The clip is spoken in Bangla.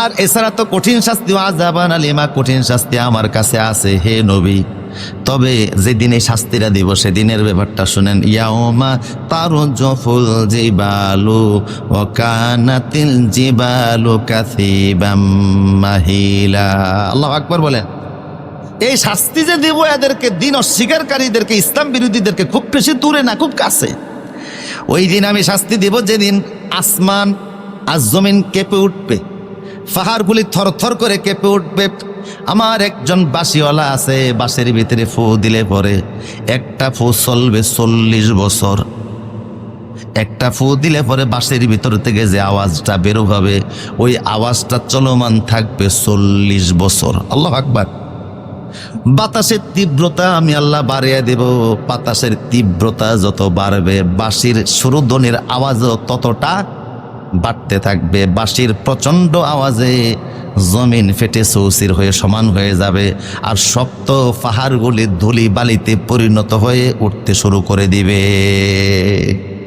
আর এছাড়া তো কঠিন শাস্তি আজাবান আলিমা কঠিন শাস্তি আমার কাছে আছে, হে নবী। তবে যেদিন এই শাস্তিরা দিব, সেদিনের ব্যাপারটা শুনেন ইয়াওমা তারো জফুল জিবালু ও কানাতিল জিবালু কাসিবাম মাহিলা। আল্লাহ আকবর বলেন। এই শাস্তি যে দেব, এদেরকে দিন অস্বীকারীদেরকে, ইসলাম বিরোধীদেরকে খুব বেশি দূরে না, খুব কাছে। ওই দিন আমি শাস্তি দেব, যেদিন আসমান আর জমিন কেঁপে উঠবে। পাহাড়গুলি থরথর করে কেঁপে উঠবে। আমার একজন বাসিওয়ালা আছে বাসের ভিতরে ফু দিলে পরে একটা ফু চলবে চল্লিশ বছর। একটা ফু দিলে পরে বাসের ভিতর থেকে যে আওয়াজটা বেরো হবে, ওই আওয়াজটা চলমান থাকবে চল্লিশ বছর। আল্লাহ আকবার। বাতাসের তীব্রতা আমি আল্লাহ বাড়িয়ে দেব। বাতাসের তীব্রতা যত বাড়বে, বাঁশির সুরধ্বনির আওয়াজও ততটা বাড়তে থাকবে। বাঁশির প্রচণ্ড আওয়াজে জমিন ফেটে সৌসির হয়ে সমান হয়ে যাবে আর শক্ত পাহাড়গুলি ধুলি বালিতে পরিণত হয়ে উঠতে শুরু করে দিবে।